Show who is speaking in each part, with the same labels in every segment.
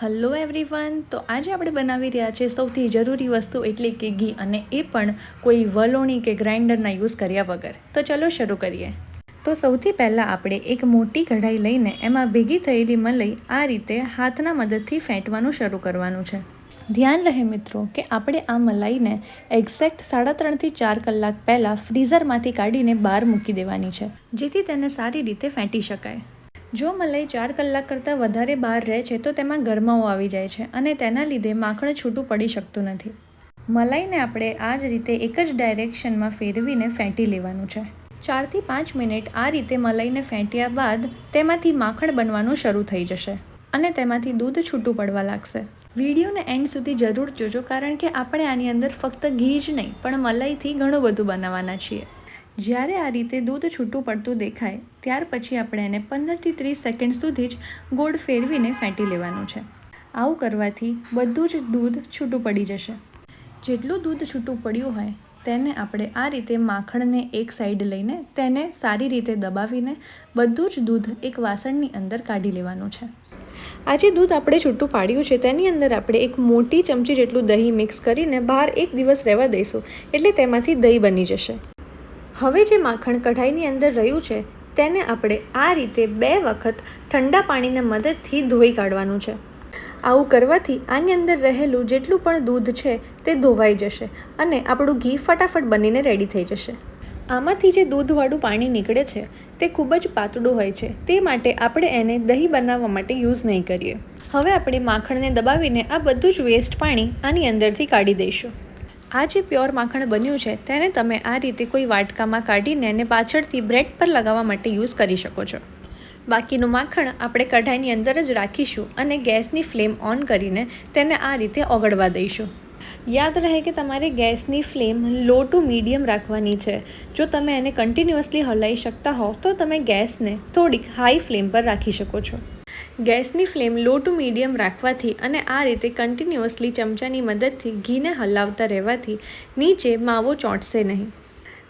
Speaker 1: Hello everyone, તો આજે આપણે બનાવી રહ્યા છીએ સૌથી જરૂરી વસ્તુ એટલે કે ઘી, અને એ પણ કોઈ વલોણી કે ગ્રાઇન્ડરના યુઝ કર્યા વગર. તો ચલો શરૂ કરીએ. તો સૌથી પહેલાં આપણે એક મોટી કઢાઈ લઈને એમાં ભેગી થયેલી મલઈ આ રીતે હાથના મદદથી ફેંટવાનું શરૂ કરવાનું છે. ધ્યાન રહે મિત્રો કે આપણે આ મલાઈને એક્ઝેક્ટ સાડા ત્રણથી ચાર કલાક પહેલાં ફ્રીઝરમાંથી કાઢીને બહાર મૂકી દેવાની છે, જેથી તેને સારી રીતે ફેંટી શકાય. જો મલાઈ ચાર કલાક કરતાં વધારે બહાર રહે છે, તો તેમાં ગરમાવો આવી જાય છે અને તેના લીધે માખણ છૂટું પડી શકતું નથી. મલાઈને આપણે આ જ રીતે એક જ ડાયરેક્શનમાં ફેરવીને ફેંટી લેવાનું છે. ચારથી પાંચ મિનિટ આ રીતે મલાઈને ફેંટ્યા બાદ તેમાંથી માખણ બનવાનું શરૂ થઈ જશે અને તેમાંથી દૂધ છૂટું પડવા લાગશે. વિડીયોને એન્ડ સુધી જરૂર જોજો, કારણ કે આપણે આની અંદર ફક્ત ઘી જ નહીં, પણ મલાઈથી ઘણું બધું બનાવવાના છીએ. જ્યારે આ રીતે દૂધ છૂટું પડતું દેખાય, ત્યાર પછી આપણે એને પંદરથી ત્રીસ સેકન્ડ સુધી જ ગોળ ફેરવીને ફેંટી લેવાનું છે. આવું કરવાથી બધું જ દૂધ છૂટું પડી જશે. જેટલું દૂધ છૂટું પડ્યું હોય, તેને આપણે આ રીતે માખણને એક સાઈડ લઈને તેને સારી રીતે દબાવીને બધું જ દૂધ એક વાસણની અંદર કાઢી લેવાનું છે. આજે દૂધ આપણે છૂટું પાડ્યું છે, તેની અંદર આપણે એક મોટી ચમચી જેટલું દહીં મિક્સ કરીને બહાર એક દિવસ રહેવા દઈશું, એટલે તેમાંથી દહીં બની જશે. હવે જે માખણ કઢાઈની અંદર રહ્યું છે, તેને આપણે આ રીતે બે વખત ઠંડા પાણીના મદદથી ધોઈ કાઢવાનું છે. આવું કરવાથી આની અંદર રહેલું જેટલું પણ દૂધ છે, તે ધોવાઈ જશે અને આપણું ઘી ફટાફટ બનીને રેડી થઈ જશે. આમાંથી જે દૂધવાળું પાણી નીકળે છે, તે ખૂબ જ પાતળું હોય છે. તે માટે આપણે એને દહીં બનાવવા માટે યુઝ નહીં કરીએ. હવે આપણે માખણને દબાવીને આ બધું જ વેસ્ટ પાણી આની અંદરથી કાઢી દઈશું. આ જે પ્યોર માખણ બન્યું છે, તેને તમે આ રીતે કોઈ વાટકામાં કાઢીને એને પાછળથી બ્રેડ પર લગાવવા માટે યુઝ કરી શકો છો. બાકીનું માખણ આપણે કઢાઈની અંદર જ રાખીશું અને ગેસની ફ્લેમ ઓન કરીને તેને આ રીતે ઓગળવા દઈશું. યાદ રહે કે તમારે ગેસની ફ્લેમ લો ટુ મીડિયમ રાખવાની છે. જો તમે એને કન્ટિન્યુઅસલી હલાવી શકતા હો, તો તમે ગેસને થોડીક હાઈ ફ્લેમ પર રાખી શકો છો. ગેસની ફ્લેમ લો ટુ મીડિયમ રાખવાથી અને આ રીતે કન્ટિન્યુઅસલી ચમચાની મદદથી ઘીને હલાવતા રહેવાથી નીચે માવો ચોંટશે નહીં.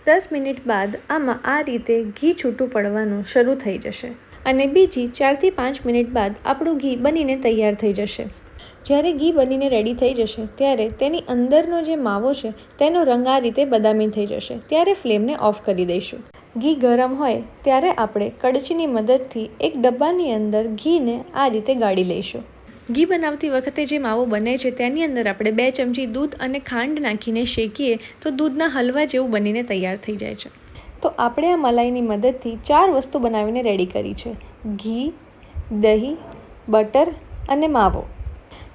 Speaker 1: દસ મિનિટ બાદ આમાં આ રીતે ઘી છૂટું પડવાનું શરૂ થઈ જશે અને બીજી ચારથી પાંચ મિનિટ બાદ આપણું ઘી બનીને તૈયાર થઈ જશે. જ્યારે ઘી બનીને રેડી થઈ જશે ત્યારે તેની અંદરનો જે માવો છે તેનો રંગ આ રીતે બદામી થઈ જશે. ત્યારે ફ્લેમને ઓફ કરી દઈશું. ઘી ગરમ હોય ત્યારે આપણે કડચીની મદદથી એક ડબ્બાની અંદર ઘીને આ રીતે ગાળી લઈશું. ઘી બનાવતી વખતે જે માવો બને છે તેની અંદર આપણે બે ચમચી દૂધ અને ખાંડ નાખીને શેકીએ તો દૂધના હલવા જેવું બનીને તૈયાર થઈ જાય છે. તો આપણે આ મલાઈની મદદથી ચાર વસ્તુ બનાવીને રેડી કરી છે. ઘી, દહીં, બટર અને માવો.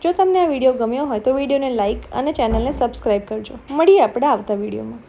Speaker 1: જો તમને આ વીડિયો ગમ્યો હોય તો વિડીયોને લાઇક અને ચેનલને સબસ્ક્રાઈબ કરજો. મળીએ આપણે આવતા વિડીયોમાં.